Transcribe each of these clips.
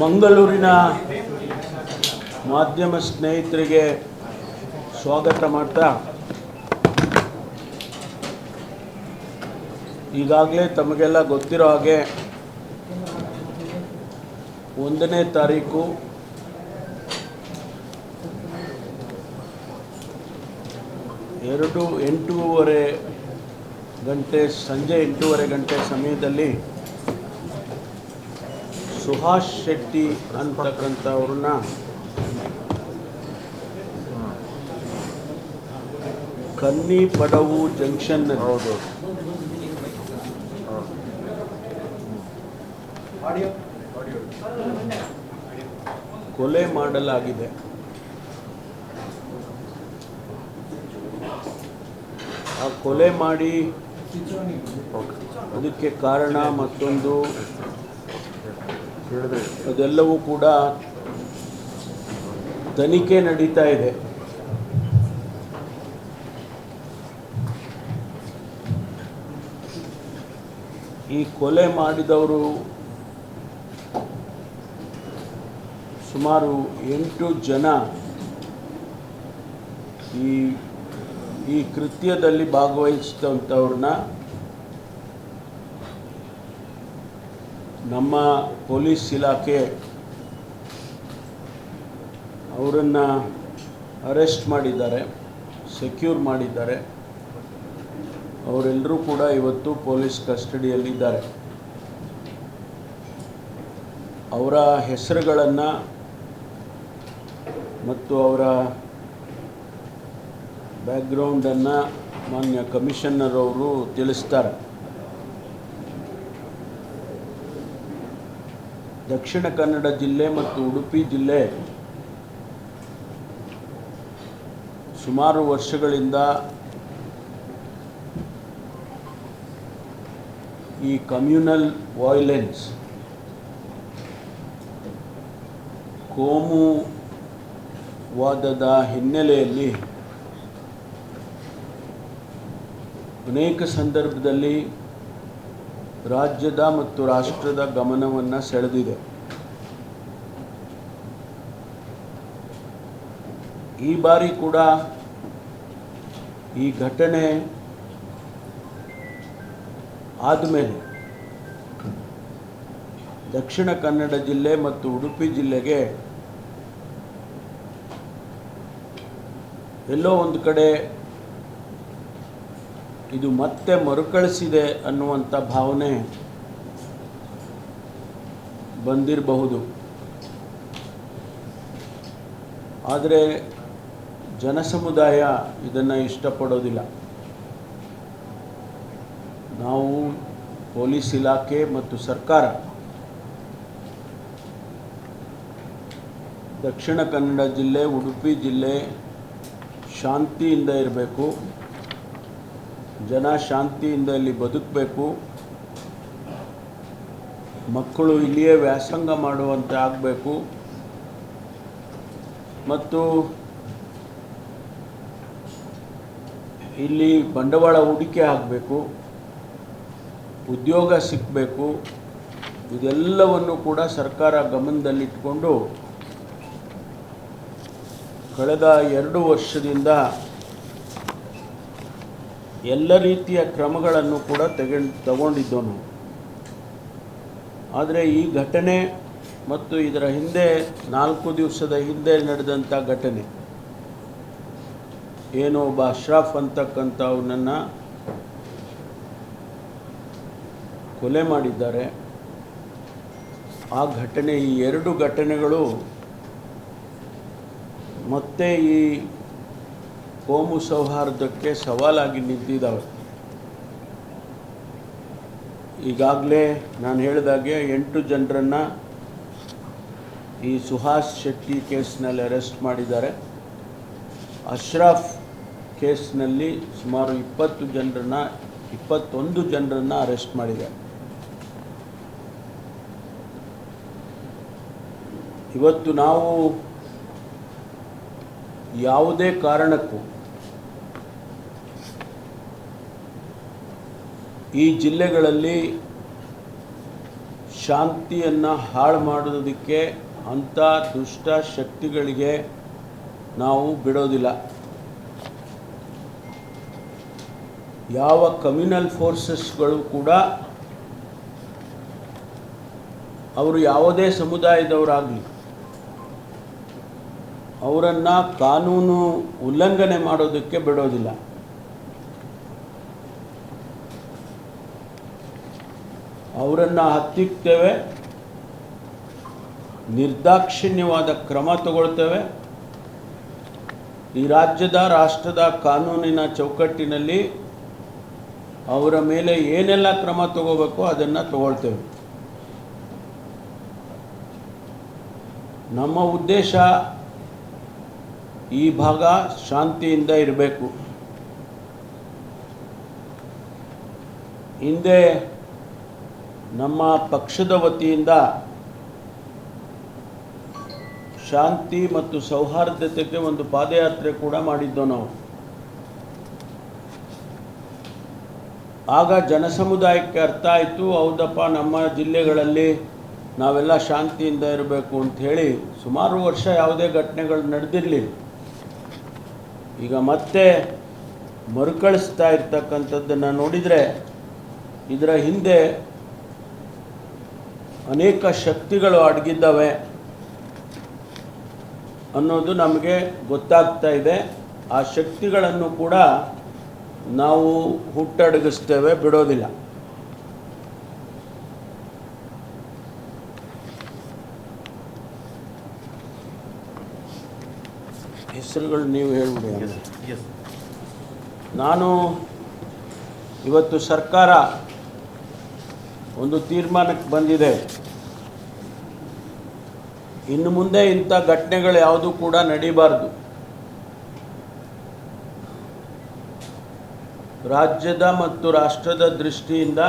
ಮಂಗಳೂರಿನ ಮಾಧ್ಯಮ ಸ್ನೇಹಿತರಿಗೆ ಸ್ವಾಗತ ಮಾಡ್ತಾ. ಈಗಾಗಲೇ ತಮಗೆಲ್ಲ ಗೊತ್ತಿರೋ ಹಾಗೆ ಒಂದನೇ ತಾರೀಕು ಎರಡು ಎಂಟೂವರೆ ಗಂಟೆ ಸಂಜೆ ಎಂಟೂವರೆ ಗಂಟೆ ಸಮಯದಲ್ಲಿ ಸುಹಾಸ್ ಶೆಟ್ಟಿ ಅಂತಕ್ಕಂಥವ್ರನ್ನ ಕನ್ನಿ ಪಡವು ಜಂಕ್ಷನ್ ಹೌದು. ಕೊಲೆ ಮಾಡಲಾಗಿದೆ. ಆ ಕೊಲೆ ಮಾಡಿ ಅದಕ್ಕೆ ಕಾರಣ ಮತ್ತೊಂದು. ಅದೆಲ್ಲವೂ ಕೂಡ ತನಿಖೆ ನಡೀತಾ ಇದೆ. ಈ ಕೊಲೆ ಮಾಡಿದವರು ಸುಮಾರು ಎಂಟು ಜನ ಈ ಈ ಕೃತ್ಯದಲ್ಲಿ ಭಾಗವಹಿಸಿದಂಥವ್ರನ್ನ ನಮ್ಮ ಪೊಲೀಸ್ ಇಲಾಖೆ ಅವರನ್ನು ಅರೆಸ್ಟ್ ಮಾಡಿದ್ದಾರೆ, ಸೆಕ್ಯೂರ್ ಮಾಡಿದ್ದಾರೆ. ಅವರೆಲ್ಲರೂ ಕೂಡ ಇವತ್ತು ಪೊಲೀಸ್ ಕಸ್ಟಡಿಯಲ್ಲಿದ್ದಾರೆ. ಅವರ ಹೆಸರುಗಳನ್ನು ಮತ್ತು ಅವರ ಬ್ಯಾಕ್ಗ್ರೌಂಡನ್ನು ಮಾನ್ಯ ಕಮಿಷನರ್ ಅವರು ತಿಳಿಸ್ತಾರೆ. ದಕ್ಷಿಣ ಕನ್ನಡ ಜಿಲ್ಲೆ ಮತ್ತು ಉಡುಪಿ ಜಿಲ್ಲೆ ಸುಮಾರು ವರ್ಷಗಳಿಂದ ಈ ಕಮ್ಯುನಲ್ ವಾಯ್ಲೆನ್ಸ್ ಕೋಮುವಾದದ ಹಿನ್ನೆಲೆಯಲ್ಲಿ ಅನೇಕ ಸಂದರ್ಭದಲ್ಲಿ ರಾಜ್ಯದ ಮತ್ತು ರಾಷ್ಟ್ರದ ಗಮನವನ್ನು ಸೆಳೆದಿದೆ. ಈ ಬಾರಿ ಕೂಡ ಈ ಘಟನೆ ಆದಮೇಲೆ ದಕ್ಷಿಣ ಕನ್ನಡ ಜಿಲ್ಲೆ ಮತ್ತು ಉಡುಪಿ ಜಿಲ್ಲೆಗೆ ಎಲ್ಲೋ ಒಂದು ಕಡೆ ಇದು ಮತ್ತೆ ಮರುಕಳಿಸಿದೆ ಅನ್ನುವಂಥ ಭಾವನೆ ಬಂದಿರಬಹುದು. ಆದರೆ ಜನಸಮುದಾಯ ಇದನ್ನು ಇಷ್ಟಪಡೋದಿಲ್ಲ. ನಾವು ಪೊಲೀಸ್ ಇಲಾಖೆ ಮತ್ತು ಸರ್ಕಾರ ದಕ್ಷಿಣ ಕನ್ನಡ ಜಿಲ್ಲೆ, ಉಡುಪಿ ಜಿಲ್ಲೆ ಶಾಂತಿಯಿಂದ ಇರಬೇಕು. ಜನ ಶಾಂತಿಯಿಂದ ಇಲ್ಲಿ ಬದುಕಬೇಕು. ಮಕ್ಕಳು ಇಲ್ಲಿಯೇ ವ್ಯಾಸಂಗ ಮಾಡುವಂತೆ ಆಗಬೇಕು. ಮತ್ತು ಇಲ್ಲಿ ಬಂಡವಾಳ ಹೂಡಿಕೆ ಆಗಬೇಕು, ಉದ್ಯೋಗ ಸಿಕ್ಕಬೇಕು ಇದೆಲ್ಲವನ್ನು ಕೂಡ ಸರ್ಕಾರ ಗಮನದಲ್ಲಿಟ್ಟುಕೊಂಡು ಕಳೆದ ಎರಡು ವರ್ಷದಿಂದ ಎಲ್ಲ ರೀತಿಯ ಕ್ರಮಗಳನ್ನು ಕೂಡ ತೆಗೆದು ತಗೊಂಡಿದ್ದೋ ಆದರೆ ಈ ಘಟನೆ ಮತ್ತು ಇದರ ಹಿಂದೆ ನಾಲ್ಕು ದಿವಸದ ಹಿಂದೆ ನಡೆದಂಥ ಘಟನೆ ಏನೋ ಒಬ್ಬ ಅಶ್ರಾಫ್ ಅಂತಕ್ಕಂಥವನನ್ನು ಕೊಲೆ ಮಾಡಿದ್ದಾರೆ. ಆ ಘಟನೆ, ಈ ಎರಡು ಘಟನೆಗಳು ಮತ್ತೆ ಈ ಕೋಮು ಸೌಹಾರ್ದಕ್ಕೆ ಸವಾಲಾಗಿ ನಿಂತಿದ್ದಾವೆ. ಈಗಾಗಲೇ ನಾನು ಹೇಳಿದಾಗೆ ಎಂಟು ಜನರನ್ನು ಈ ಸುಹಾಸ್ ಶೆಟ್ಟಿ ಕೇಸ್ನಲ್ಲಿ ಅರೆಸ್ಟ್ ಮಾಡಿದ್ದಾರೆ. ಅಶ್ರಾಫ್ ಕೇಸ್ನಲ್ಲಿ ಸುಮಾರು ಇಪ್ಪತ್ತು ಜನರನ್ನ, ಇಪ್ಪತ್ತೊಂದು ಜನರನ್ನು ಅರೆಸ್ಟ್ ಮಾಡಿದೆ. ಇವತ್ತು ನಾವು ಯಾವುದೇ ಕಾರಣಕ್ಕೂ ಈ ಜಿಲ್ಲೆಗಳಲ್ಲಿ ಶಾಂತಿಯನ್ನು ಹಾಳು ಮಾಡೋದಕ್ಕೆ ಅಂಥ ದುಷ್ಟ ಶಕ್ತಿಗಳಿಗೆ ನಾವು ಬಿಡೋದಿಲ್ಲ. ಯಾವ ಕಮ್ಯುನಲ್ ಫೋರ್ಸಸ್ಗಳು ಕೂಡ ಅವರು ಯಾವುದೇ ಸಮುದಾಯದವರಾಗಲಿ, ಅವರನ್ನು ಕಾನೂನು ಉಲ್ಲಂಘನೆ ಮಾಡೋದಕ್ಕೆ ಬಿಡೋದಿಲ್ಲ. ಅವರನ್ನು ಹತ್ತಿಕ್ತೇವೆ, ನಿರ್ದಾಕ್ಷಿಣ್ಯವಾದ ಕ್ರಮ ತಗೊಳ್ತೇವೆ. ಈ ರಾಜ್ಯದ, ರಾಷ್ಟ್ರದ ಕಾನೂನಿನ ಚೌಕಟ್ಟಿನಲ್ಲಿ ಅವರ ಮೇಲೆ ಏನೆಲ್ಲ ಕ್ರಮ ತಗೋಬೇಕು ಅದನ್ನು ತಗೊಳ್ತೇವೆ. ನಮ್ಮ ಉದ್ದೇಶ ಈ ಭಾಗ ಶಾಂತಿಯಿಂದ ಇರಬೇಕು. ಹಿಂದೆ ನಮ್ಮ ಪಕ್ಷದ ವತಿಯಿಂದ ಶಾಂತಿ ಮತ್ತು ಸೌಹಾರ್ದತೆಗೆ ಒಂದು ಪಾದಯಾತ್ರೆ ಕೂಡ ಮಾಡಿದ್ದೋ ನಾವು. ಆಗ ಜನಸಮುದಾಯಕ್ಕೆ ಅರ್ಥ ಆಯಿತು, ಹೌದಪ್ಪ, ನಮ್ಮ ಜಿಲ್ಲೆಗಳಲ್ಲಿ ನಾವೆಲ್ಲ ಶಾಂತಿಯಿಂದ ಇರಬೇಕು ಅಂತ ಹೇಳಿ ಸುಮಾರು ವರ್ಷ ಯಾವುದೇ ಘಟನೆಗಳು ನಡೆದಿರಲಿಲ್ಲ. ಈಗ ಮತ್ತೆ ಮರುಕಳಿಸ್ತಾ ಇರ್ತಕ್ಕಂಥದ್ದನ್ನು ನೋಡಿದರೆ ಇದರ ಹಿಂದೆ ಅನೇಕ ಶಕ್ತಿಗಳು ಅಡಗಿದ್ದಾವೆ ಅನ್ನೋದು ನಮಗೆ ಗೊತ್ತಾಗ್ತಾ ಇದೆ. ಆ ಶಕ್ತಿಗಳನ್ನು ಕೂಡ ನಾವು ಹುಟ್ಟಡಗಿಸ್ತೇವೆ ಬಿಡೋದಿಲ್ಲ. ಹೆಸರುಗಳು ನೀವು ಹೇಳ್ಬಿಡಿ ನಾನು ಇವತ್ತು ಸರ್ಕಾರ ಒಂದು ತೀರ್ಮಾನಕ್ಕೆ ಬಂದಿದೆ. ಇನ್ನು ಮುಂದೆ ಇಂಥ ಘಟನೆಗಳು ಯಾವುದೂ ಕೂಡ ನಡೀಬಾರ್ದು. ರಾಜ್ಯದ ಮತ್ತು ರಾಷ್ಟ್ರದ ದೃಷ್ಟಿಯಿಂದ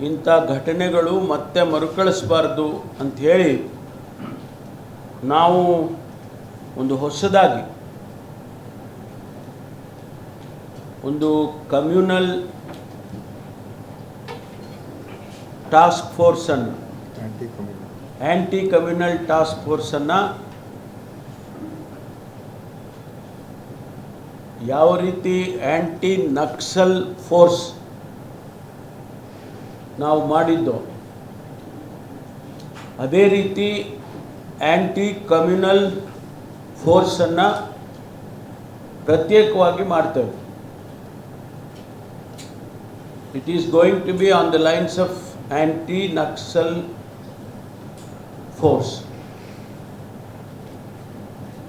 ಇಂಥ ಘಟನೆಗಳು ಮತ್ತೆ ಮರುಕಳಿಸಬಾರ್ದು ಅಂಥೇಳಿ ನಾವು ಒಂದು ಹೊಸದಾಗಿ ಒಂದು ಕಮ್ಯುನಲ್ ಟಾಸ್ಕ್ ಫೋರ್ಸನ್ನು ಆ್ಯಂಟಿ ಕಮ್ಯುನಲ್ ಟಾಸ್ಕ್ ಫೋರ್ಸನ್ನು ಯಾವ ರೀತಿ ಆ್ಯಂಟಿ ನಕ್ಸಲ್ ಫೋರ್ಸ್ ನಾವು ಮಾಡಿದ್ದು, ಅದೇ ರೀತಿ ಆ್ಯಂಟಿ ಕಮ್ಯುನಲ್ ಫೋರ್ಸನ್ನು ಪ್ರತ್ಯೇಕವಾಗಿ ಮಾಡ್ತೇವೆ. It is going to be on the lines of anti Naxal force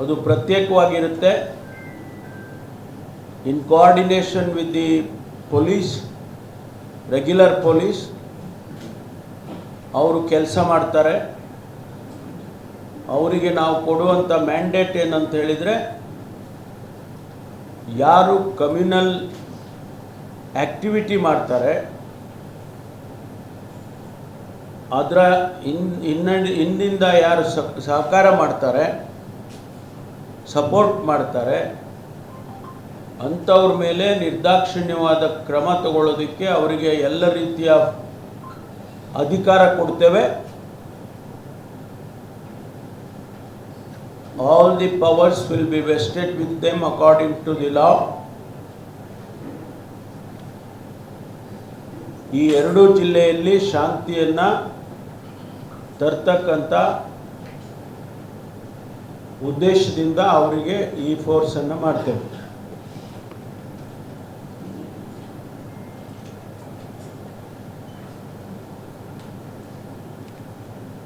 ಅದು ಪ್ರತ್ಯೇಕವಾಗಿರುತ್ತೆ. In coordination with the police regular police ಅವರು ಕೆಲಸ ಮಾಡ್ತಾರೆ. ಅವರಿಗೆ ನಾವು ಕೊಡುವಂಥ ಮ್ಯಾಂಡೇಟ್ ಏನಂತ ಹೇಳಿದರೆ, ಯಾರು ಕಮ್ಯುನಲ್ ಆ್ಯಕ್ಟಿವಿಟಿ ಮಾಡ್ತಾರೆ, ಅದರ ಇನ್, ಇನ್ನ ಹಿಂದಿಂದ ಯಾರು ಸಹಕಾರ ಮಾಡ್ತಾರೆ ಸಪೋರ್ಟ್ ಮಾಡ್ತಾರೆ ಅಂಥವ್ರ ಮೇಲೆ ನಿರ್ದಾಕ್ಷಿಣ್ಯವಾದ ಕ್ರಮ ತಗೊಳ್ಳೋದಕ್ಕೆ ಅವರಿಗೆ ಎಲ್ಲ ರೀತಿಯ ಅಧಿಕಾರ ಕೊಡ್ತೇವೆ. All the powers will be vested with them according to the law ಈ ಎರಡೂ ಜಿಲ್ಲೆಯಲ್ಲಿ ಶಾಂತಿಯನ್ನು ತರ್ತಕ್ಕಂಥ ಉದ್ದೇಶದಿಂದ ಅವರಿಗೆ ಈ ಫೋರ್ಸನ್ನು ಮಾಡ್ತೇವೆ.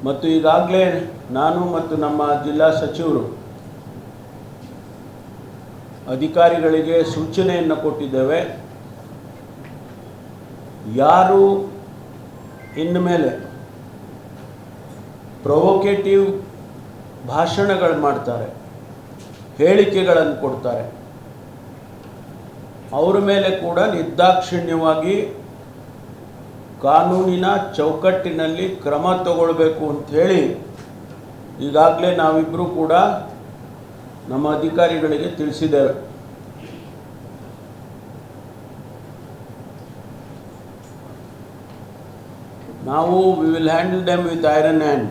ಮತ್ತು ಈಗಾಗಲೇ ನಾನು ಮತ್ತು ನಮ್ಮ ಜಿಲ್ಲಾ ಸಚಿವರು ಅಧಿಕಾರಿಗಳಿಗೆ ಸೂಚನೆಯನ್ನು ಕೊಟ್ಟಿದ್ದೇವೆ. ಯಾರು ಇನ್ನು ಮೇಲೆ ಪ್ರೊವೊಕೇಟಿವ್ ಭಾಷಣಗಳು ಮಾಡ್ತಾರೆ, ಹೇಳಿಕೆಗಳನ್ನು ಕೊಡ್ತಾರೆ, ಅವರ ಮೇಲೆ ಕೂಡ ನಿರ್ದಾಕ್ಷಿಣ್ಯವಾಗಿ ಕಾನೂನಿನ ಚೌಕಟ್ಟಿನಲ್ಲಿ ಕ್ರಮ ತಗೊಳ್ಬೇಕು ಅಂಥೇಳಿ ಈಗಾಗಲೇ ನಾವಿಬ್ಬರೂ ಕೂಡ ನಮ್ಮ ಅಧಿಕಾರಿಗಳಿಗೆ ತಿಳಿಸಿದ್ದೇವೆ. ನಾವು we will handle them with iron hand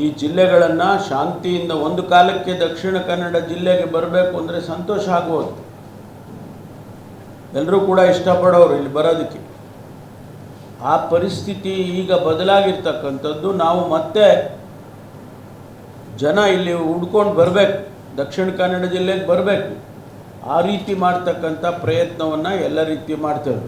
ಈ ಜಿಲ್ಲೆಗಳನ್ನು ಶಾಂತಿಯಿಂದ ಒಂದು ಕಾಲಕ್ಕೆ ದಕ್ಷಿಣ ಕನ್ನಡ ಜಿಲ್ಲೆಗೆ ಬರಬೇಕು ಅಂದರೆ ಸಂತೋಷ ಆಗ್ಬೋದು ಎಲ್ಲರೂ ಕೂಡ ಇಷ್ಟಪಡೋರು ಇಲ್ಲಿ ಬರೋದಕ್ಕೆ. ಆ ಪರಿಸ್ಥಿತಿ ಈಗ ಬದಲಾಗಿರ್ತಕ್ಕಂಥದ್ದು ನಾವು ಮತ್ತೆ ಜನ ಇಲ್ಲಿ ಹುಡ್ಕೊಂಡು ಬರಬೇಕು, ದಕ್ಷಿಣ ಕನ್ನಡ ಜಿಲ್ಲೆಗೆ ಬರಬೇಕು. ಆ ರೀತಿ ಮಾಡ್ತಕ್ಕಂಥ ಪ್ರಯತ್ನವನ್ನು ಎಲ್ಲ ರೀತಿ ಮಾಡ್ತೇವೆ.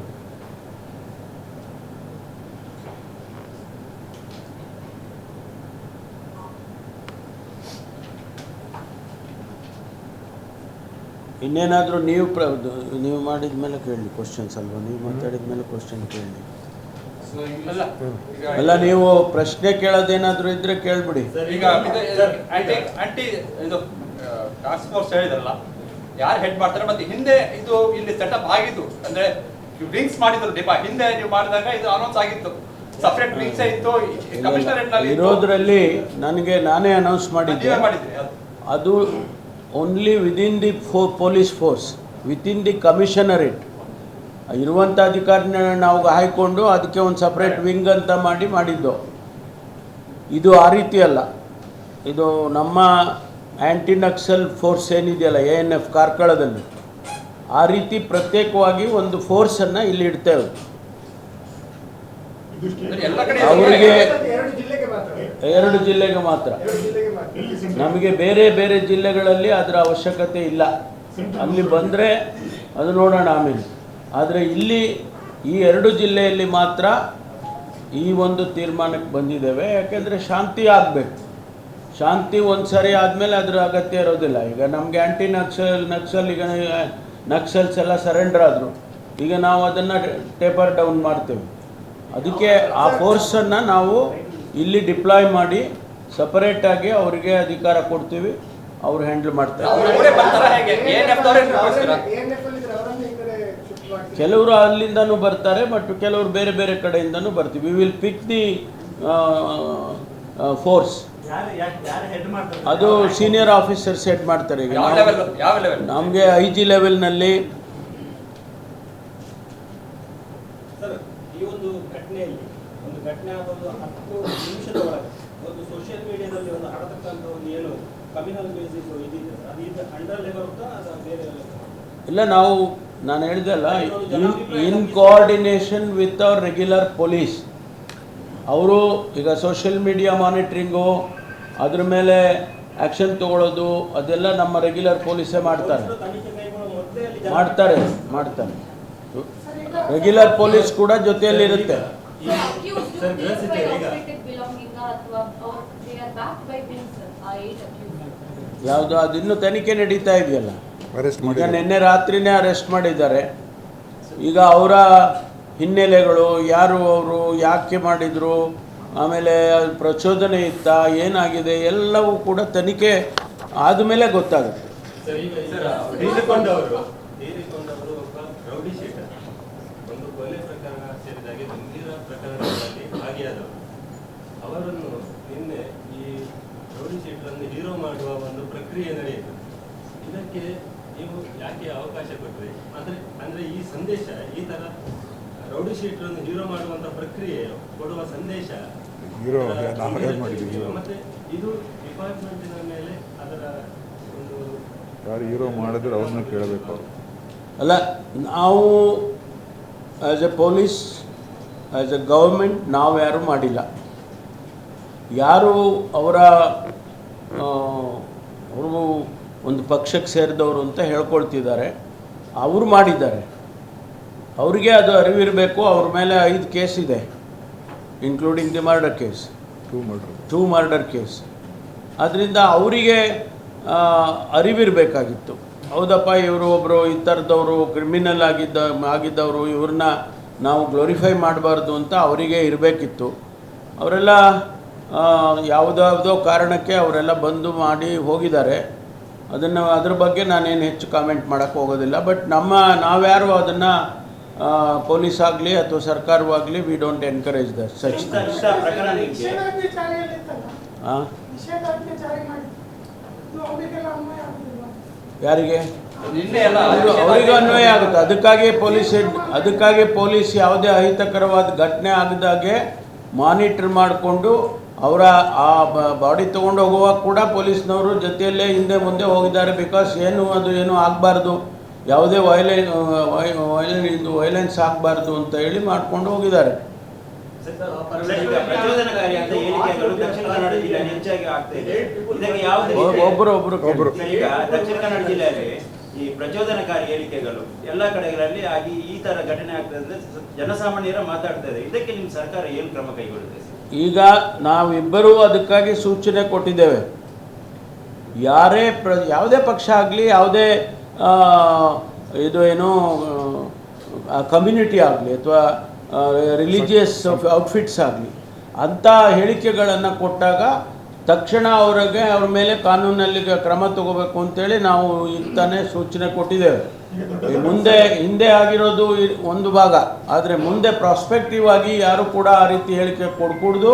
ಇನ್ನೇನಾದರೂ ನೀವು ಪ್ರ ನೀವು ಮಾಡಿದ ಮೇಲೆ ಕೇಳಿ ಕ್ವಶನ್ಸ್ ಅಲ್ವಾ? ನೀವು ಮಾತಾಡಿದ ಮೇಲೆ ಕ್ವಶನ್ ಕೇಳಿ. ಅಲ್ಲ ನೀವು ಪ್ರಶ್ನೆ ಕೇಳೋದೇನಾದರೂ ಇದ್ರೆ ಕೇಳ್ಬಿಡಿ. ಈಗ ಆಂಟಿ ಆಂಟಿ ಇದು ಟಾಸ್ಕ್ ಫೋರ್ಸ್ ಹೇಳಿದ್ರಲ್ಲ ಯಾರು ಹೆಡ್ ಮಾಡ್ತಾರೆ? ಮತ್ತೆ ಹಿಂದೆ ಇದು ಇಲ್ಲಿ ಸೆಟಪ್ ಆಗಿತ್ತು. ಅಂದ್ರೆ ವಿಂಗ್ಸ್ ಮಾಡಿದ್ರು ಡಿಪಾ ಹಿಂದೆ ನೀವು ಮಾಡಿದಾಗ ಇದು ಅನೌನ್ಸ್ ಆಗಿತ್ತು. ಸಪರೇಟ್ ವಿಂಗ್ಸ್ ಇತ್ತು ಕಮಿಷನರೇಟ್. ಇರೋದ್ರಲ್ಲಿ ನನಗೆ ನಾನೇ ಅನೌನ್ಸ್ ಮಾಡಿದ್ದೆ. ಅದು. Only within the flow police force within the commissionerate ಇರುವಂಥ ಅಧಿಕಾರಿನ ನಾವು ಹಾಯ್ಕೊಂಡು ಅದಕ್ಕೆ ಒಂದು ಸಪ್ರೇಟ್ ವಿಂಗ್ ಅಂತ ಮಾಡಿ ಮಾಡಿದ್ದು. ಇದು ಆ ರೀತಿ ಅಲ್ಲ. ಇದು ನಮ್ಮ ಆ್ಯಂಟಿ ನಕ್ಸಲ್ ಫೋರ್ಸ್ ಏನಿದೆಯಲ್ಲ ಎ ಎನ್ ಎಫ್ ಕಾರ್ಕಳದಲ್ಲಿ ಆ ರೀತಿ ಪ್ರತ್ಯೇಕವಾಗಿ ಒಂದು ಫೋರ್ಸನ್ನು ಇಲ್ಲಿ ಇಡ್ತೇವೆ. ಅವರಿಗೆ ಎರಡು ಜಿಲ್ಲೆಗೆ ಮಾತ್ರ. ನಮಗೆ ಬೇರೆ ಬೇರೆ ಜಿಲ್ಲೆಗಳಲ್ಲಿ ಅದರ ಅವಶ್ಯಕತೆ ಇಲ್ಲ. ಅಲ್ಲಿ ಬಂದರೆ ಅದು ನೋಡೋಣ ಆಮೇಲೆ. ಆದರೆ ಇಲ್ಲಿ ಈ ಎರಡು ಜಿಲ್ಲೆಯಲ್ಲಿ ಮಾತ್ರ ಈ ಒಂದು ತೀರ್ಮಾನಕ್ಕೆ ಬಂದಿದ್ದೇವೆ. ಯಾಕೆಂದರೆ ಶಾಂತಿ ಆಗಬೇಕು. ಶಾಂತಿ ಒಂದು ಸರಿ ಆದಮೇಲೆ ಅದರ ಅಗತ್ಯ ಇರೋದಿಲ್ಲ. ಈಗ ನಮಗೆ ಆ್ಯಂಟಿ ನಕ್ಸಲ್ ನಕ್ಸಲ್ ಈಗ, ನಕ್ಸಲ್ಸ್ ಎಲ್ಲ ಸರೆಂಡರ್ ಆದರು. ಈಗ ನಾವು ಅದನ್ನು ಟೇಪರ್ ಡೌನ್ ಮಾಡ್ತೇವೆ. ಅದಕ್ಕೆ ಆ ಫೋರ್ಸನ್ನು ನಾವು ಇಲ್ಲಿ ಡಿಪ್ಲಾಯ್ ಮಾಡಿ ಸಪರೇಟಾಗಿ ಅವರಿಗೆ ಅಧಿಕಾರ ಕೊಡ್ತೀವಿ ಅವ್ರು ಹ್ಯಾಂಡಲ್ ಮಾಡ್ತಾರೆ. ಕೆಲವರು ಅಲ್ಲಿಂದನೂ ಬರ್ತಾರೆ ಬಟ್ ಕೆಲವರು ಬೇರೆ ಬೇರೆ ಕಡೆಯಿಂದನೂ ಬರ್ತೀವಿ. We will pick the force ಅದು ಸೀನಿಯರ್ ಆಫೀಸರ್ ಸೆಟ್ ಮಾಡ್ತಾರೆ ಈಗ. ಯಾವ ಲೆವೆಲ್ ಯಾವ ಲೆವೆಲ್ ನಮಗೆ ಐ ಜಿ ಲೆವೆಲ್ನಲ್ಲಿ ಸರ್ ಈ ಒಂದು ಘಟನೆಯಲ್ಲಿ ಒಂದು ಘಟನೆ ಆದ ಒಂದು ಹತ್ತು ನಿಮಿಷದ ಒಳಗೆ ಒಂದು ಸೋಷಿಯಲ್ ಮೀಡಿಯಾದಲ್ಲಿ ಒಂದು ಹರಡತಕ್ಕಂಥ ಒಂದು ಏನು ಕಮ್ಯುನಲ್ ಬೇಸಿಸ್ ಇದಿದೆ ಸರ್ ಅದು ಇದು ಅಂಡರ್ ಲೆವೆಲ್ ಅಥವಾ ಅದು ಬೇರೆ level? ಇಲ್ಲ ನಾವು ನಾನು ಹೇಳಿದೆ ಅಲ್ಲ in coordination with our regular police ಅವರು ಈಗ ಸೋಷಿಯಲ್ ಮೀಡಿಯಾ ಮಾನಿಟ್ರಿಂಗು ಅದ್ರ ಮೇಲೆ ಆ್ಯಕ್ಷನ್ ತಗೊಳ್ಳೋದು ಅದೆಲ್ಲ ನಮ್ಮ ರೆಗ್ಯುಲರ್ ಪೊಲೀಸೇ ಮಾಡ್ತಾರೆ. ಮಾಡ್ತಾರೆ ಮಾಡ್ತಾರೆ. ರೆಗ್ಯುಲರ್ ಪೊಲೀಸ್ ಕೂಡ ಜೊತೆಯಲ್ಲಿರುತ್ತೆ. ಆ eight accused. ಯಾವುದು ಅದಿನ್ನೂ ತನಿಖೆ ನಡೀತಾ ಇದೆಯಲ್ಲ. ಅರೆಸ್ಟ್ ಈಗ ನಿನ್ನೆ ರಾತ್ರಿನೇ ಅರೆಸ್ಟ್ ಮಾಡಿದ್ದಾರೆ. ಈಗ ಅವರ ಹಿನ್ನೆಲೆಗಳು ಯಾರು ಅವರು ಯಾಕೆ ಮಾಡಿದರು ಆಮೇಲೆ ಅದು ಪ್ರಚೋದನೆ ಇತ್ತ ಏನಾಗಿದೆ ಎಲ್ಲವೂ ಕೂಡ ತನಿಖೆ ಆದಮೇಲೆ ಗೊತ್ತಾಗುತ್ತೆ. ಸರ್ ಈಗ ತೀರಿಕೊಂಡವರು ಒಬ್ಬ ರೌಡಿ ಶೀಟರ್ ಒಂದು ಕೊಲೆ ಪ್ರಕರಣ ಸೇರಿದಾಗೆ ಗಂಭೀರ ಪ್ರಕರಣಗಳಲ್ಲಿ ಭಾಗಿಯಾದವರು. ಅವರನ್ನು ನಿನ್ನೆ ಈ ರೌಡಿ ಶೀಟರನ್ನು ಹೀರೋ ಮಾಡುವ ಒಂದು ಪ್ರಕ್ರಿಯೆ ನಡೆಯಿತು. ಯಾಕೆ ಅವಕಾಶ ಕೊಟ್ಟರೆ ಅಂದ್ರೆ ಅಂದ್ರೆ ಈ ಸಂದೇಶ ಈ ತರ ರೌಡಿ ಶೀಟರನ್ನು ಹೀರೋ ಮಾಡುವಂತ ಪ್ರಕ್ರಿಯೆ ಕೊಡುವ ಸಂದೇಶ ಹೀರೋ ಅದರ ನಾವು ಹೇಗೆ ಮಾಡಿದ್ವಿ ಮತ್ತೆ ಇದು ಡಿಪಾರ್ಟ್ಮೆಂಟಿನ ಮೇಲೆ ಅದರ ಒಂದು ಯಾರು ಹೀರೋ ಮಾಡಿದ್ರು ಅವ್ರನ್ನ ಕೇಳಬೇಕು ಅವರು. ಅಲ್ಲ ನಾವು as a police as a government ನಾವು ಯಾರೂ ಮಾಡಿಲ್ಲ. ಯಾರು ಅವರ ಅವರು ಒಂದು ಪಕ್ಷಕ್ಕೆ ಸೇರಿದವರು ಅಂತ ಹೇಳ್ಕೊಳ್ತಿದ್ದಾರೆ. ಅವರು ಮಾಡಿದ್ದಾರೆ. ಅವರಿಗೆ ಅದು ಅರಿವಿರಬೇಕು ಅವ್ರ ಮೇಲೆ ಐದು ಕೇಸ್ ಇದೆ including the murder case two murder two murder case ಅದರಿಂದ ಅವರಿಗೆ ಅರಿವಿರಬೇಕಾಗಿತ್ತು. ಹೌದಪ್ಪ ಇವರು ಒಬ್ಬರು ಈ ಥರದವರು ಕ್ರಿಮಿನಲ್ ಆಗಿದ್ದ ಆಗಿದ್ದವರು ಇವ್ರನ್ನ ನಾವು ಗ್ಲೋರಿಫೈ ಮಾಡಬಾರ್ದು ಅಂತ ಅವರಿಗೆ ಇರಬೇಕಿತ್ತು. ಅವರೆಲ್ಲ ಯಾವುದಾವುದೋ ಕಾರಣಕ್ಕೆ ಅವರೆಲ್ಲ ಬಂದು ಮಾಡಿ ಹೋಗಿದ್ದಾರೆ. ಅದನ್ನು ಅದ್ರ ಬಗ್ಗೆ ನಾನೇನು ಹೆಚ್ಚು ಕಾಮೆಂಟ್ ಮಾಡೋಕ್ಕೆ ಹೋಗೋದಿಲ್ಲ. ಬಟ್ ನಮ್ಮ ನಾವ್ಯಾರು ಅದನ್ನು ಪೊಲೀಸ್ ಆಗಲಿ ಅಥವಾ ಸರ್ಕಾರವಾಗಲಿ we don't encourage the such ಯಾರಿಗೆ? ಅವರಿಗೂ ಅನ್ವಯ ಆಗುತ್ತೆ. ಅದಕ್ಕಾಗಿ ಪೊಲೀಸ್ ಅದಕ್ಕಾಗಿ ಪೊಲೀಸ್ ಯಾವುದೇ ಅಹಿತಕರವಾದ ಘಟನೆ ಆಗದಾಗೆ ಮಾನಿಟರ್ ಮಾಡಿಕೊಂಡು ಅವರ ಆ ಬಾಡಿ ತೊಗೊಂಡು ಹೋಗುವಾಗ ಕೂಡ ಪೊಲೀಸ್ನವರು ಜೊತೆಯಲ್ಲೇ ಹಿಂದೆ ಮುಂದೆ ಹೋಗಿದ್ದಾರೆ. ಬಿಕಾಸ್ ಏನು ಅದು ಏನು ಆಗಬಾರ್ದು. ಯಾವುದೇ ವೈಲೆನ್ ವೈಲೆನ್ ಇದು ವೈಲೆನ್ಸ್ ಆಗಬಾರ್ದು ಅಂತ ಹೇಳಿ ಮಾಡ್ಕೊಂಡು ಹೋಗಿದ್ದಾರೆ. ಒಬ್ಬರು ಒಬ್ಬರು ದಕ್ಷಿಣ ಕನ್ನಡ ಜಿಲ್ಲೆಯಲ್ಲಿ ಈ ಪ್ರಚೋದನಕಾರಿ ಹೇಳಿಕೆಗಳು ಎಲ್ಲಾ ಕಡೆಗಳಲ್ಲಿ ಆಗಿ ಈ ತರ ಘಟನೆ ಆಗ್ತದೆ ಜನಸಾಮಾನ್ಯರ ಮಾತಾಡ್ತಾ ಇದೆ. ಇದಕ್ಕೆ ನಿಮ್ಮ ಸರ್ಕಾರ ಏನು ಕ್ರಮ ಕೈಗೊಳ್ಳುತ್ತೆ? ಈಗ ನಾವಿಬ್ಬರೂ ಅದಕ್ಕಾಗಿ ಸೂಚನೆ ಕೊಟ್ಟಿದ್ದೇವೆ. ಯಾರೇ ಪ್ರ ಯಾವುದೇ ಪಕ್ಷ ಆಗಲಿ ಯಾವುದೇ ಇದು ಏನು ಕಮ್ಯುನಿಟಿ ಆಗಲಿ ಅಥವಾ ರಿಲಿಜಿಯಸ್ ಔಟ್ಫಿಟ್ಸ್ ಆಗಲಿ ಅಂಥ ಹೇಳಿಕೆಗಳನ್ನು ಕೊಟ್ಟಾಗ ತಕ್ಷಣ ಅವರಿಗೆ ಅವ್ರ ಮೇಲೆ ಕಾನೂನಲ್ಲಿ ಕ್ರಮ ತಗೋಬೇಕು ಅಂತೇಳಿ ನಾವು ಈಗ ತಾನೇ ಸೂಚನೆ ಕೊಟ್ಟಿದ್ದೇವೆ. ಮುಂದೆ ಹಿಂದೆ ಆಗಿರೋದು ಒಂದು ಭಾಗ. ಆದರೆ ಮುಂದೆ ಪ್ರಾಸ್ಪೆಕ್ಟಿವ್ ಆಗಿ ಯಾರು ಕೂಡ ಆ ರೀತಿ ಹೇಳಿಕೆ ಕೊಡ್ಕೂಡ್ದು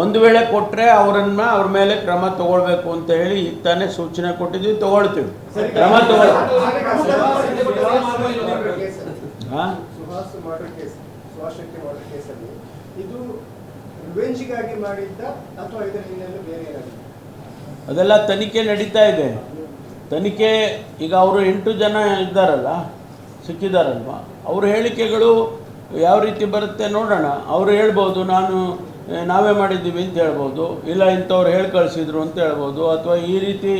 ಒಂದು ವೇಳೆ ಕೊಟ್ಟರೆ ಅವರನ್ನ ಅವ್ರ ಮೇಲೆ ಕ್ರಮ ತಗೊಳ್ಬೇಕು ಅಂತ ಹೇಳಿ ಇತ್ತಾನೆ ತಾನೇ ಸೂಚನೆ ಕೊಟ್ಟಿದ್ವಿ ತಗೊಳ್ತೀವಿ. ಕ್ರಮ ತಗೊಳ್ ಹಾಂ? ರಿವೆಂಜ್ಗಾಗಿ ಮಾಡಿದ್ದ ಅಥವಾ ಇದರ ಹಿನ್ನೆಲೆ ಬೇರೆ ಏನಾಗಿದೆ ಅದೆಲ್ಲ ತನಿಖೆ ನಡೀತಾ ಇದೆ. ತನಿಖೆ ಈಗ ಅವರು ಎಂಟು ಜನ ಇದ್ದಾರಲ್ಲ ಸಿಕ್ಕಿದಾರಲ್ವ? ಅವ್ರ ಹೇಳಿಕೆಗಳು ಯಾವ ರೀತಿ ಬರುತ್ತೆ ನೋಡೋಣ. ಅವರು ಹೇಳ್ಬೋದು ನಾನು ನಾವೇ ಮಾಡಿದ್ದೀವಿ ಅಂತ ಹೇಳ್ಬೋದು ಇಲ್ಲ ಇಂಥವ್ರು ಹೇಳಿ ಕಳಿಸಿದ್ರು ಅಂತ ಹೇಳ್ಬೋದು ಅಥವಾ ಈ ರೀತಿ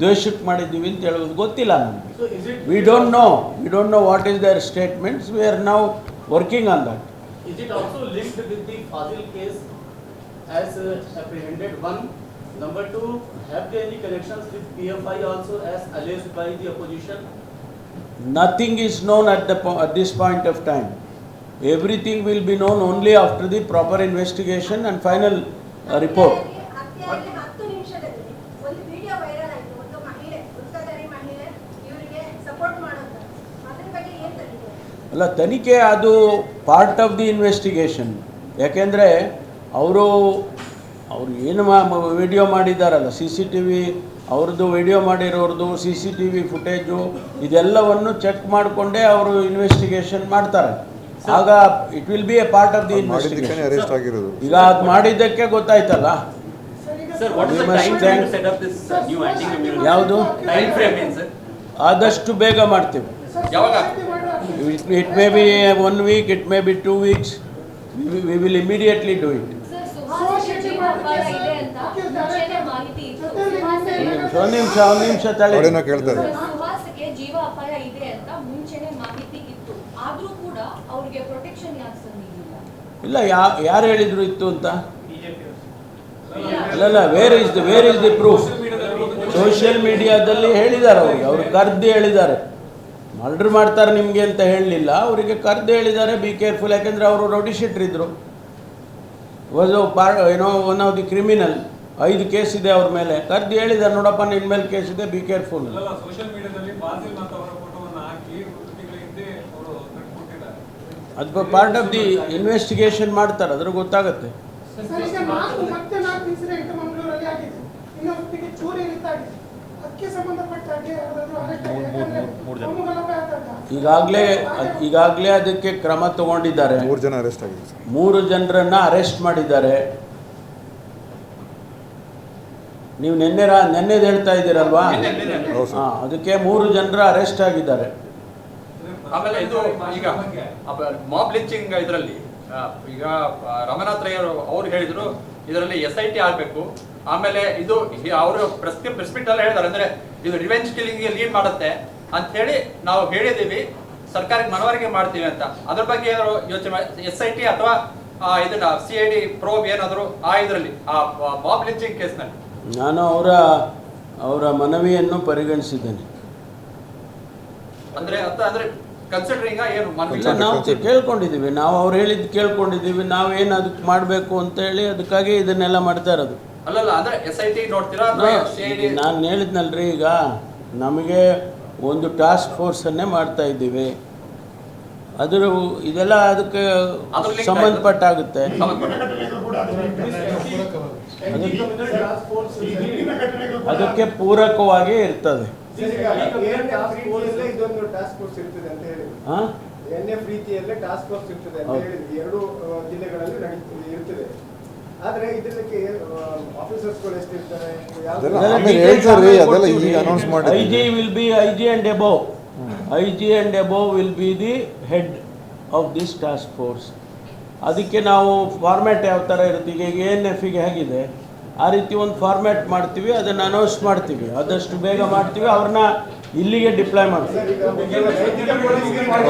ದ್ವೇಷಕ್ಕೆ ಮಾಡಿದ್ದೀವಿ ಅಂತ ಹೇಳ್ಬೋದು ಗೊತ್ತಿಲ್ಲ ನಮಗೆ. We don't know we don't know what is their statements we are now working on that Is it also linked with the Fazil case as uh, apprehended? One. Number two, have there any connections with PFI also as alleged by the opposition? Nothing is known at, the po at this point of time. Everything will be known only after the proper investigation and final uh, report. ಅಲ್ಲ ತನಿಖೆ ಅದು part of the investigation ಯಾಕೆಂದರೆ ಅವರು ಅವರು ಏನು ಮಾ video ಮಾಡಿದ್ದಾರಲ್ಲ C C T V ಅವ್ರದ್ದು video ಮಾಡಿರೋರ್ದು C C T V footage ಇದೆಲ್ಲವನ್ನು ಚೆಕ್ ಮಾಡಿಕೊಂಡೇ ಅವರು ಇನ್ವೆಸ್ಟಿಗೇಷನ್ ಮಾಡ್ತಾರೆ. ಆಗ it will be a part of the investigation arrest ಆಗಿರೋದು. ಈಗ ಅದು ಮಾಡಿದ್ದಕ್ಕೆ ಗೊತ್ತಾಯ್ತಲ್ಲ? Uh? ಯಾವುದು? ಟೈಮ್ ಫ್ರೇಮ್ ಸರ್ ಆದಷ್ಟು ಬೇಗ ಮಾಡ್ತೀವಿ. It may be one week it may be two weeks we will immediately do it sir ಸುಹಾಸ್ಗೆ ಜೀವ ಅಪಾಯ ಇದೆ ಅಂತ ಮುಂಚೆನೆ ಮಾಹಿತಿ ಇತ್ತು ಸುಹಾಸ್ ಒಂದು ನಿಮಿಷ ಒಂದು ನಿಮಿಷ ಅವಳೇನೋ ಕೇಳ್ತಾರೆ ಸುಹಾಸ್ಗೆ ಜೀವ ಅಪಾಯ ಇದೆ ಅಂತ ಮುಂಚೆನೆ ಮಾಹಿತಿ ಇತ್ತು ಆದ್ರೂ ಕೂಡ ಅವ್ರಿಗೆ ಪ್ರೊಟೆಕ್ಷನ್ ಯಾಕೆ ಸರ್ ನೀಡಿಲ್ಲ ಇಲ್ಲ ಯಾ ಯಾರು ಹೇಳಿದ್ರು ಇತ್ತು ಅಂತ ಅಲ್ಲಲ್ಲ where is the where is the proof social ಮೀಡಿಯಾದಲ್ಲಿ ಹೇಳಿದ್ದಾರೆ ಅವ್ರಿಗೆ ಅವ್ರು ಕರ್ದು ಹೇಳಿದ್ದಾರೆ ಮರ್ಡರ್ ಮಾಡ್ತಾರೆ ನಿಮಗೆ ಅಂತ ಹೇಳಲಿಲ್ಲ. ಅವರಿಗೆ ಕರೆದು ಹೇಳಿದ್ದಾರೆ ಬಿ ಕೇರ್ಫುಲ್ ಯಾಕೆಂದರೆ ಅವರು ರೌಡಿ ಶೀಟ್ರ್ ಇದ್ದರು ವಾಸ್ ಪಾರ್ ಏನೋ ಒನ್ ಆಫ್ ದಿ ಕ್ರಿಮಿನಲ್ ಐದು ಕೇಸ್ ಇದೆ ಅವ್ರ ಮೇಲೆ. ಕರೆದು ಹೇಳಿದ್ದಾರೆ ನೋಡಪ್ಪ ನಿನ್ನ ಮೇಲೆ ಕೇಸ್ ಇದೆ ಬಿ ಕೇರ್ಫುಲ್ ಅದು ಪಾರ್ಟ್ ಆಫ್ ದಿ ಇನ್ವೆಸ್ಟಿಗೇಷನ್ ಮಾಡ್ತಾರೆ ಅದ್ರ ಗೊತ್ತಾಗುತ್ತೆ. ಸರ್ ಈಗ ನಾಲ್ಕು ಮತ್ತೆ ಈಗಾಗಲೇ ಈಗಾಗಲೇ ಅದಕ್ಕೆ ಕ್ರಮ ತಗೊಂಡಿದ್ದಾರೆ. ಮೂರು ಜನ ಅರೆಸ್ಟ್ ಆಗಿದೆ ಮೂರು ಜನರನ್ನ ಅರೆಸ್ಟ್ ಮಾಡಿದ್ದಾರೆ. ನೀವು ನಿನ್ನೆ ರಾ ನೆನ್ನೆದು ಹೇಳ್ತಾ ಇದ್ದೀರಲ್ವಾ? ಹಾಂ ಅದಕ್ಕೆ ಮೂರು ಜನರ ಅರೆಸ್ಟ್ ಆಗಿದ್ದಾರೆ. ಆಮೇಲೆ ಇದು ಈಗ ಮಾಬ್ ಲಿಂಚಿಂಗ್ ಇದರಲ್ಲಿ ಈಗ ರಮನಾಥ್ ರೈ ಅವರು ಅವ್ರು ಹೇಳಿದ್ರು ಇದರಲ್ಲಿ ಎಸ್ ಐ ಟಿ ಆಗಬೇಕು ಆಮೇಲೆ ಇದು ಅವರು ಪ್ರೆಸ್ಕ್ರಿಪ್ ಪ್ರೆಸ್ಪಿಟ್ ಎಲ್ಲ ಹೇಳಿದಾರೆ ಅಂದ್ರೆ ಇದು ರಿವೆಂಜ್ ಕಿಲ್ಲಿಂಗ್ ಲೀಡ್ ಮಾಡುತ್ತೆ ಅಂತ ಹೇಳಿ ನಾವು ಹೇಳಿದೀವಿ ಸರ್ಕಾರಕ್ಕೆ ಮನವರಿಕೆ ಮಾಡ್ತೀವಿ ಅಂತ. ಅದ್ರ ಬಗ್ಗೆ ಏನಾದ್ರು ಯೋಚನೆ ಎಸ್ ಐ ಟಿ ಅಥವಾ ಇದನ್ನ ಸಿ ಐ ಡಿ ಪ್ರೋಬ್ ಏನಾದರೂ ಆ ಇದರಲ್ಲಿ ಆ ಬಾಬ್ ಲಿಂಚಿಂಗ್ ಕೇಸ್ನಲ್ಲಿ. ನಾನು ಅವರ ಅವರ ಮನವಿಯನ್ನು ಪರಿಗಣಿಸಿದ್ದೇನೆ. ಅಂದ್ರೆ ಅಂತ ಅಂದ್ರೆ ಕನ್ಸಿಡರಿಂಗ್ ಏನು ಇಲ್ಲ ನಾವು ಕೇಳ್ಕೊಂಡಿದ್ದೀವಿ. ನಾವು ಅವ್ರು ಹೇಳಿದ್ದು ಕೇಳ್ಕೊಂಡಿದ್ದೀವಿ. ನಾವೇನು ಅದಕ್ಕೆ ಮಾಡಬೇಕು ಅಂತ ಹೇಳಿ ಅದಕ್ಕಾಗಿ ಇದನ್ನೆಲ್ಲ ಮಾಡ್ತಾ ಇರೋದು. ಅಲ್ಲಲ್ಲ ಅಂದ್ರೆ ಎಸ್ ಐ ಟಿ ನೋಡ್ತೀರಾ? ಅಥವಾ ಸಿ ಐ ಡಿ ನಾನು ಹೇಳಿದ್ನಲ್ರಿ ಈಗ ನಮಗೆ ಒಂದು ಟಾಸ್ಕ್ ಫೋರ್ಸನ್ನೇ ಮಾಡ್ತಾ ಇದ್ದೀವಿ. ಅದ್ರ ಇದೆಲ್ಲ ಅದಕ್ಕೆ ಸಂಬಂಧಪಟ್ಟಾಗುತ್ತೆ ಅದಕ್ಕೆ ಪೂರಕವಾಗಿ ಇರ್ತದೆ. ಟಾಸ್ಕ್ ಫೋರ್ಸ್ ಇರ್ತದೆ ಅಂತ ಹೇಳಿದ್ರು. ಹಾಂ ಎನ್ ಎಫ್ ರೀತಿಯಲ್ಲೇ ಟಾಸ್ಕ್ ಫೋರ್ಸ್ ಇರ್ತದೆ ಅಂತ ಹೇಳಿದ್ರು. ಎರಡು ಜಿಲ್ಲೆಗಳಲ್ಲಿ ನಡೀತದೆ ಇರ್ತದೆ. ಆದ್ರೆ ಇದಕ್ಕೆ ಆಫೀಸರ್ಸ್ಗಳು ಎಷ್ಟಿರ್ತಾರೆ? ಯಾವ- ಅದೆಲ್ಲ ಆಮೇಲೆ ಹೇಳ್ತಾರೆ ಅದೆಲ್ಲ ಈಗ ಅನೌನ್ಸ್ ಐ ಮಾಡಿ G will be I G and above I G and above will be the head of this task force ಅದಕ್ಕೆ ನಾವು ಫಾರ್ಮ್ಯಾಟ್ ಯಾವ ಥರ ಇರುತ್ತೆ? ಈಗ ಎ ಎನ್ ಎಫಿಗೆ ಹೇಗಿದೆ? ಆ ರೀತಿ ಒಂದು ಫಾರ್ಮ್ಯಾಟ್ ಮಾಡ್ತೀವಿ ಅದನ್ನು ಅನೌನ್ಸ್ ಮಾಡ್ತೀವಿ. ಆದಷ್ಟು ಬೇಗ ಮಾಡ್ತೀವಿ ಅವ್ರನ್ನ ಇಲ್ಲಿಗೆ ಡಿಪ್ಲಾಯ್ ಮಾಡ್ತೀವಿ.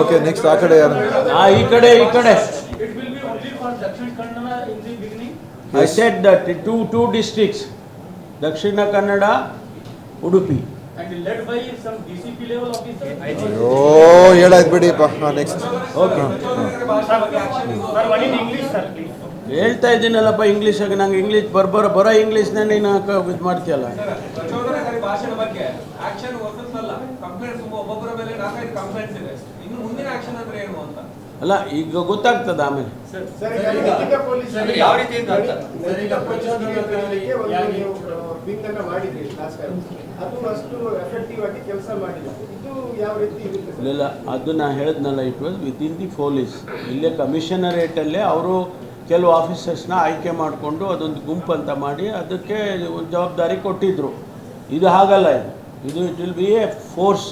ಓಕೆ ನೆಕ್ಸ್ಟ್ ಆ ಕಡೆ ಯಾರು? ಆ ಈ ಕಡೆ ಈ ಕಡೆ. I said that two two districts Dakshina Kannada Udupi ಓ ಹೇಳಾಯ್ತು ಬಿಡಿಪ್ಪ ನೆಕ್ಸ್ಟ್ ಓಕೆ ಹೇಳ್ತಾ ಇದ್ದೀನಲ್ಲಪ್ಪ ಇಂಗ್ಲೀಷಾಗ ನಂಗೆ ಇಂಗ್ಲೀಷ್ ಬರ್ಬರ ಬರೋ ಇಂಗ್ಲೀಷ್ನ ನೀನು ಇದು ಮಾಡ್ತೀಯಲ್ಲ. ಪ್ರಚೋದನಕಾರಿ ಭಾಷಣ ಬಗ್ಗೆ ಆಕ್ಷನ್ ಹೊಸದಲ್ಲ ಕಂಪ್ಲೇಂಟ್ಸ್ ಒಬ್ಬೊಬ್ಬರ ಮೇಲೆ ನಾಲ್ಕೈದು ಕಂಪ್ಲೇಂಟ್ಸ್ ಇದೆ. ಇನ್ನು ಮುಂದಿನ ಆಕ್ಷನ್ ಅಂದ್ರೆ ಏನು ಅಂತ? ಅಲ್ಲ ಈಗ ಗೊತ್ತಾಗ್ತದ ಆಮೇಲೆ. ಆಗಿ ಇಲ್ಲ ಅದು ನಾ ಹೇಳಿದ್ನಲ್ಲ it was with in the police ಇಲ್ಲೇ ಕಮಿಷನರೇಟಲ್ಲೇ ಅವರು ಕೆಲವು ಆಫೀಸರ್ಸ್ನ ಆಯ್ಕೆ ಮಾಡಿಕೊಂಡು ಅದೊಂದು ಗುಂಪು ಅಂತ ಮಾಡಿ ಅದಕ್ಕೆ ಒಂದು ಜವಾಬ್ದಾರಿ ಕೊಟ್ಟಿದ್ದರು ಇದು ಹಾಗಲ್ಲ ಇದು. ಇದು it will be a force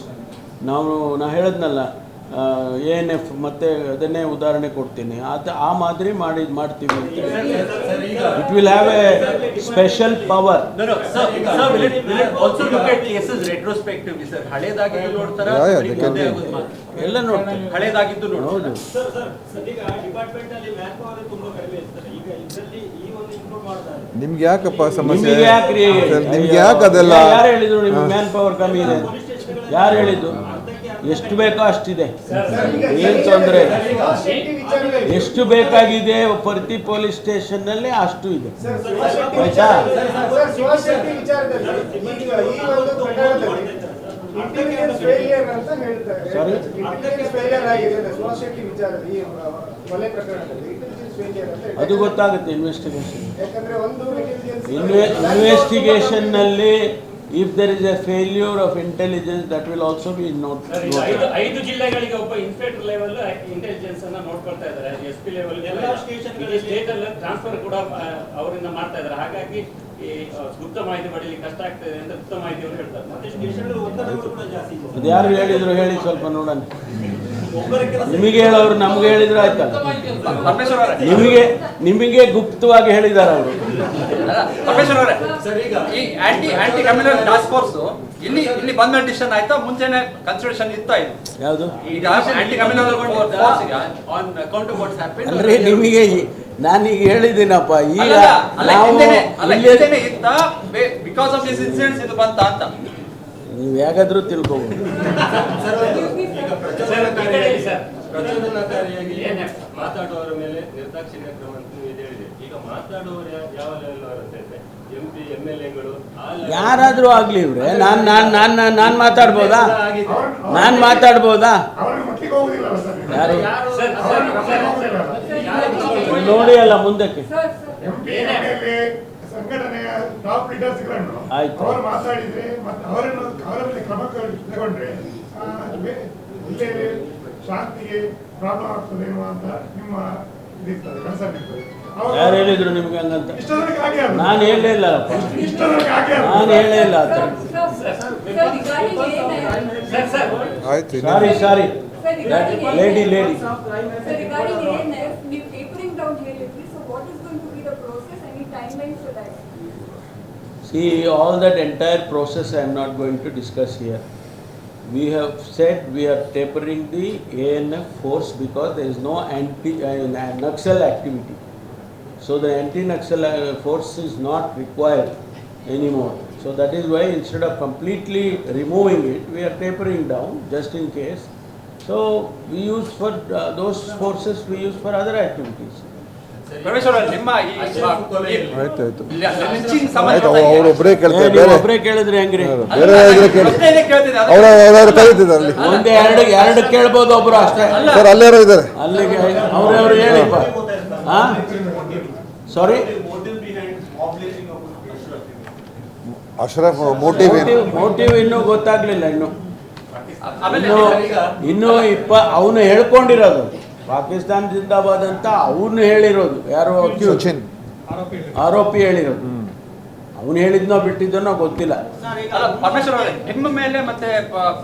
ನಾವು ನಾನು ಹೇಳಿದ್ನಲ್ಲ ಎ ಎನ್ ಎಫ್ ಮತ್ತೆ ಅದನ್ನೇ ಉದಾಹರಣೆ ಕೊಡ್ತೀನಿ. ಅದು ಆ ಮಾದರಿ ಮಾಡಿ ಮಾಡ್ತೀವಿ ಅಂತ it will have a special power? ಹಳೇದಾಗಿದ್ದು ನೋಡ್ತಾರಾ? ಎಲ್ಲ ಹಳೇದಾಗಿದ್ದು ನೋಡ್ತಾರಾ? ಹೌದು. Sir, sir, ಸದ್ಯಗ ಡಿಪಾರ್ಟ್ಮೆಂಟ್ ಅಲ್ಲಿ ಮ್ಯಾನ್ ಪವರ್ ತುಂಬಾ ಕಡಿಮೆ ಇರ್ತಾರೆ ಈ ಒಂದು ಇಂಪ್ರೂವ್ ಮಾಡ್ತಾರೆ. ನಿಮ್ಗೆ ಯಾಕಪ್ಪ ಸಮಸ್ಯೆ? ನಿಮಗೆ ಯಾಕ್ರಿ? ನಿಮ್ಗೆ ಯಾಕೆ ಅದೆಲ್ಲ ಯಾರು ಹೇಳಿದ್ರು ನಿಮ್ಗೆ ಮ್ಯಾನ್ ಪವರ್ ಕಮ್ಮಿ ಇದೆ? ಯಾರು ಹೇಳಿದ್ದು ಎಷ್ಟು ಬೇಕೋ ಅಷ್ಟಿದೆ. ಏನು ತೊಂದರೆ? ಎಷ್ಟು ಬೇಕಾಗಿದೆ ಪ್ರತಿ ಪೊಲೀಸ್ ಸ್ಟೇಷನ್ನಲ್ಲಿ ಅಷ್ಟು ಇದೆ. ಆಯ್ತಾ? ಅದು ಗೊತ್ತಾಗುತ್ತೆ investigation ಇನ್ವೆಸ್ಟಿಗೇಷನ್ನಲ್ಲಿ if there is a failure of intelligence that will also be note ಐದು ಐದು ಜಿಲ್ಲೆಗಳಿಗೆ ಒಬ್ಬ ಇನ್ಸ್ಪೆಕ್ಟರ್ ಲೆವೆಲ್ ಇಂಟೆಲಿಜೆನ್ಸ್ ಅನ್ನ ನೋಡ್ಕೊಳ್ತಾ ಇದ್ದಾರೆ. ಎಸ್ ಪಿ ಲೆವೆಲ್ ಎಲ್ಲ ಸ್ಟೇಷನ್ ಸ್ಟೇಟ್ ಅಲ್ಲಿ ಟ್ರಾನ್ಸ್ಫರ್ ಕೂಡ ಅವರಿಂದ ಮಾಡ್ತಾ ಇದ್ದಾರೆ. ಹಾಗಾಗಿ ಗುಪ್ತ ಮಾಹಿತಿ ಪಡೆಯಲಿಕ್ಕೆ ಕಷ್ಟ ಆಗ್ತದೆ ಅಂತ ಗುಪ್ತ ಮಾಹಿತಿ ಅವರು ಹೇಳ್ತಾರೆ. ಮತ್ತೆ ಸ್ಟೇಷನ್ ಜಾಸ್ತಿ ಯಾರು ಹೇಳಿದ್ರು ಹೇಳಿ ಸ್ವಲ್ಪ ನೋಡೋಣ. ನಿಮಗೆ ಹೇಳೋರು ನಮ್ಗೆ ಹೇಳಿದ್ರೆ ಅವರೇ. ನಿಮಗೆ ನಿಮಗೆ ಗುಪ್ತವಾಗಿ ಹೇಳಿದ್ದಾರೆ ಅವರು. ಪರಮೇಶ್ವರ್ ಅವರೇ ಈ anti anti communal task force ಇಲ್ಲಿ ಇಲ್ಲಿ ಬಂದ ಡಿಸಿಷನ್ ಆಯ್ತಾ? ಮುಂಚೆನೆ ಕನ್ಸಿಡರೇಷನ್ ಇತ್ತಾ ಇದು? ಯಾವುದು? ಈಗ? Anti communal force account what's happened? ಅಂದ್ರೆ ನಿಮಗೆ ನಾನೀಗ ಹೇಳಿದ್ದೀನಪ್ಪ ಈಗ ನಾವು ಇತ್ತ? ಬಿಕಾಸ್ ಆಫ್ ದಿಸ್ ಇನ್ಸಿಡೆಂಟ್ಸ್ ಇದು ಬಂತ ಅಂತ. ನೀವು ಹೇಗಾದ್ರೂ ತಿಳ್ಕೋಬಹುದು. ಮಾತಾಡುವವರ ಮೇಲೆ ನಿರ್ದಾಕ್ಷಿಣ್ಯ ಕ್ರಮ ಈಗ ಮಾತಾಡುವವರು ಯಾವ ಲೆವೆಲ್ ಯಾರಾದ್ರೂ ಆಗ್ಲಿ ಇವ್ರೆ ನಾನ್ ನಾನ್ ನಾನ್ ನಾನ್- ನಾನ್ ಮಾತಾಡ್ಬೋದಾ. ನಾನ್ ಮಾತಾಡ್ಬೋದಾ? ಯಾರು? ನೋಡಿ ಅಲ್ಲ ಮುಂದಕ್ಕೆ. ಸಂಘಟನೆಯ ಟಾಪ್ ಲೀಡರ್ಸ್ಗಳನ್ನು ಆಯ್ತು. ಅವರು ಮಾತಾಡಿದ್ರೆ ಮತ್ತೆ ಅವರನ್ನು ಅವರ ಮೇಲೆ ಕ್ರಮ ತಗೊಂಡ್ರೆ ಜಿಲ್ಲೆಯಲ್ಲಿ ಶಾಂತಿಗೆ ಪ್ರಾಬ್ಲಮ್ ಆಗ್ತದೆ ಅಂತ ನಿಮ್ಮ ಇದಿರ್ತದೆ ಕನ್ಸರ್ನ್ ಇರ್ತದೆ. ಯಾರು ಹೇಳಿದ್ರು ನಿಮ್ಗೆ ಹಂಗಂತ. ನಾನು ಹೇಳೇ ಇಲ್ಲ ನಾನು ಹೇಳೇ ಇಲ್ಲ ಸರ್ ಸರ್ ಆಯ್ತು ಇನ್ನು- sorry sorry lady lady See, all that entire process I am not going to discuss here. We have said we are tapering the ANF force because there is no anti, uh, activity. So the anti-Naxal uh, force is not required anymore. So that is why instead of completely removing it, we are tapering down just in case. So we use for uh, those forces, we use for other activities. ಅವರೇ, ಈ ಆಯ್ತು ಆಯ್ತು. Lynching ಸಂಬಂಧ ಆಯ್ತು. ಅವ್ರು ಒಬ್ಬರೇ ಕೇಳ್ತಾರೆ ಬೇರೆ ಒಬ್ರೇ ಕೇಳಿದ್ರೆ ಹೆಂಗ್ರಿ? ಬೇರೆ ಇದ್ರೆ ಕೇಳಿ. ಅವ್ರ ಅವ್ರು ಕರೀತಿದ್ದಾರೆ ಅಲ್ಲಿ. ಒಂದ್ ಎರಡು ಎರಡು ಕೇಳ್ಬೋದು ಒಬ್ರು ಅಷ್ಟೇ. ಅಲ್ಲ. ಸರ್ ಅಲ್ಲೇರೋ ಇದ್ದಾರೆ. ಅಲ್ಲಿಗೆ ಅವ್ರವ್ರು ಹೇಳಿಪ್ಪ ಹಾ ಸಾರಿ ಅಶ್ರಫ್ ಮೋಟಿವ್ ಮೋಟಿವ್ ಇನ್ನೂ ಗೊತ್ತಾಗ್ಲಿಲ್ಲ ಇನ್ನು. ಇನ್ನು ಇನ್ನು ಇಪ್ಪ ಅವನು ಹೇಳ್ಕೊಂಡಿರೋದು. ಪಾಕಿಸ್ತಾನ ಜಿಂದಾಬಾದ್ ಅಂತ ಅವನು ಹೇಳಿರೋದು. ಯಾರು? ಸಚಿನ್. ಆರೋಪಿ ಹೇಳಿರೋದು. ಅವನು ಹೇಳಿದ್ನೋ ಬಿಟ್ಟಿದ್ದನೋ ಗೊತ್ತಿಲ್ಲ. ಅಲ್ಲ ಪರಮೇಶ್ವರ್ ಅವರೇ ನಿಮ್ಮ ಮೇಲೆ ಮತ್ತೆ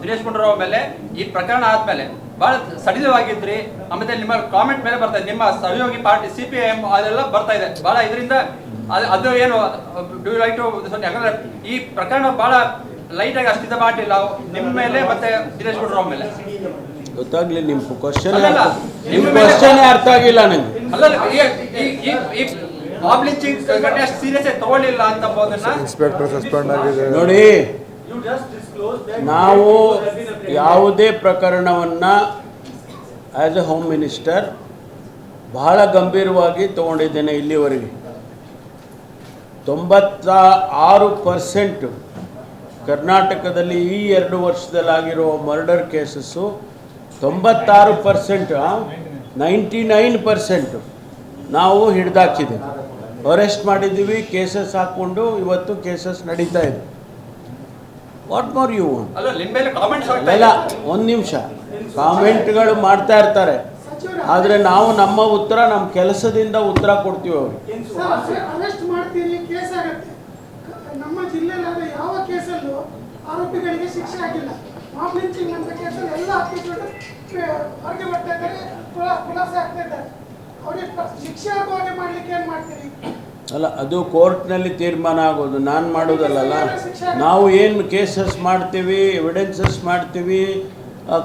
ದಿನೇಶ್ ಗುಂಡೂರಾವ್ ಮೇಲೆ ಈ ಪ್ರಕರಣ ಆದ್ಮೇಲೆ ಬಹಳ ಸಡಿಲವಾಗಿದ್ರಿ. ಆಮೇಲೆ ನಿಮ್ಮ ಕಾಮೆಂಟ್ ಮೇಲೆ ಬರ್ತಾ ಇದೆ. ನಿಮ್ಮ ಸಹಯೋಗಿ ಪಾರ್ಟಿ ಸಿ ಪಿ ಎಂ ಅದೆಲ್ಲ ಬರ್ತಾ ಇದೆ. ಬಹಳ ಇದರಿಂದ ಅದು- ಏನು ಡು ಲೈಕ್ ಟು ಯಾಕಂದ್ರೆ ಈ ಪ್ರಕರಣ ಬಹಳ ಲೈಟ್ ಆಗಿ ಅಷ್ಟಿದ ಮಾಡಿಲ್ಲ ನಿಮ್ಮ ಮೇಲೆ ಮತ್ತೆ ದಿನೇಶ್ ಗುಂಡೂರಾವ್ ಮೇಲೆ. ಗೊತ್ತಾಗ್ಲಿಲ್ಲ ನಿಮ್ಮ ಕ್ವಶನ್ ನಿಮ್ಮ ಕ್ವಶನ್ ಅರ್ಥ ಆಗಿಲ್ಲ ನನಗೆ ಇನ್ಸ್ಪೆಕ್ಟರ್ ಸಸ್ಪೆಂಡ್ ಆಗಿದೆ. ನೋಡಿ ನಾವು ಯಾವುದೇ ಪ್ರಕರಣವನ್ನು ಆ್ಯಸ್ ಎ ಹೋಮ್ ಮಿನಿಸ್ಟರ್ ಬಹಳ ಗಂಭೀರವಾಗಿ ತಗೊಂಡಿದ್ದೇನೆ ಇಲ್ಲಿವರೆಗೆ. ತೊಂಬತ್ತ ಆರು ಪರ್ಸೆಂಟು ಕರ್ನಾಟಕದಲ್ಲಿ ಈ ಎರಡು ವರ್ಷದಲ್ಲಾಗಿರೋ ಮರ್ಡರ್ ಕೇಸಸ್ಸು ತೊಂಬತ್ತಾರು ಪರ್ಸೆಂಟ್ ನೈಂಟಿ ನೈನ್ ಪರ್ಸೆಂಟು ನಾವು ಹಿಡ್ದಾಕಿದ್ದೀವಿ ಅರೆಸ್ಟ್ ಮಾಡಿದ್ದೀವಿ ಕೇಸಸ್ ಹಾಕ್ಕೊಂಡು ಇವತ್ತು ಕೇಸಸ್ ನಡೀತಾ ಇದೆ. ವಾಟ್ ಮೋರ್ ಯು ಇಲ್ಲ ಅಲ್ಲ ನಿಮ್ಮ ಮೇಲೆ ಕಾಮೆಂಟ್ಸ್ ಅಲ್ಲ ಒಂದು ನಿಮಿಷ. ಕಾಮೆಂಟ್ಗಳು ಮಾಡ್ತಾ ಇರ್ತಾರೆ ಆದರೆ ನಾವು ನಮ್ಮ ಉತ್ತರ ನಮ್ಮ ಕೆಲಸದಿಂದ ಉತ್ತರ ಕೊಡ್ತೀವಿ ಅವರು ಅರೆಸ್ಟ್ ಮಾಡ್ತೀರಿ ಕೇಸ್ ಆಗತ್ತೆ. ನಮ್ಮ ಜಿಲ್ಲೆಯಲ್ಲಿ ಯಾವ ಕೇಸಲ್ಲೂ ಆರೋಪಿಗಳಿಗೆ ಶಿಕ್ಷೆ ಆಗಿಲ್ಲ. ಲಿಂಚಿಂಗ್ ಅಂತ ಕೇಸಲ್ಲಿ ಎಲ್ಲ ಹೊರಗೆ ಬರ್ತಾ ಇದ್ದಾರೆ. ಖುಲಾ- ಖುಲಾಸೆ ಆಗ್ತಾ ಇದ್ದಾರೆ. ಅವರಿಗೆ ಮಾಡ್ಲಿಕ್ಕೆ ಏನ್ ಮಾಡ್ತೀರಿ? ಅಲ್ಲ ಅದು ಕೋರ್ಟ್ನಲ್ಲಿ ತೀರ್ಮಾನ ಆಗೋದು. ನಾನು ಮಾಡೋದಲ್ಲ ನಾವು ಏನು ಕೇಸಸ್ ಮಾಡ್ತೀವಿ ಎವಿಡೆನ್ಸಸ್ ಮಾಡ್ತೀವಿ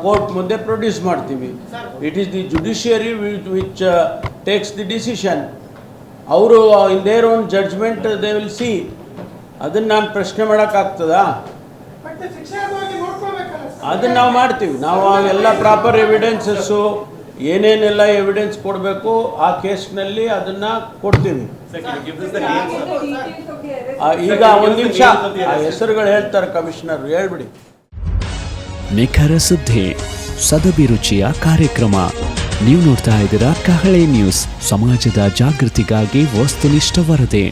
ಕೋರ್ಟ್ ಮುಂದೆ ಪ್ರೊಡ್ಯೂಸ್ ಮಾಡ್ತೀವಿ. It is the judiciary which takes the decision ಅವರು in their own judgement they will see ಅದನ್ನು ನಾನು ಪ್ರಶ್ನೆ ಮಾಡೋಕ್ಕಾಗ್ತದಾ ಬಟ್ ಶಿಕ್ಷೆ ಆಗೋ ಹಾಗೆ ನೋಡ್ಕೋಬೇಕಲ್ಲ ಸರ್. ಅದನ್ನು ನಾವು ಮಾಡ್ತೀವಿ. ನಾವು ಎಲ್ಲ ಪ್ರಾಪರ್ ಎವಿಡೆನ್ಸಸ್ಸು ಏನೇನೆಲ್ಲ ಎವಿಡೆನ್ಸ್ ಕೊಡಬೇಕು, ಆ ಕೇಸ್ನಲ್ಲಿ ಅದನ್ನು ಕೊಡ್ತೀವಿ. ಈಗ ಒಂದು ನಿಮಿಷ. ಆ ಹೆಸರುಗಳು ಹೇಳ್ತಾರೆ ಕಮಿಷನರ್ ಹೇಳ್ಬಿಡಿ. ನಿಖರ ಸುದ್ದಿ ಸದಭಿರುಚಿಯ ಕಾರ್ಯಕ್ರಮ. ನೀವು ನೋಡ್ತಾ ಇದ್ದೀರಾ ಕಹಳೆ ನ್ಯೂಸ್ ಸಮಾಜದ ಜಾಗೃತಿಗಾಗಿ ವಸ್ತುನಿಷ್ಠ ವರದಿ.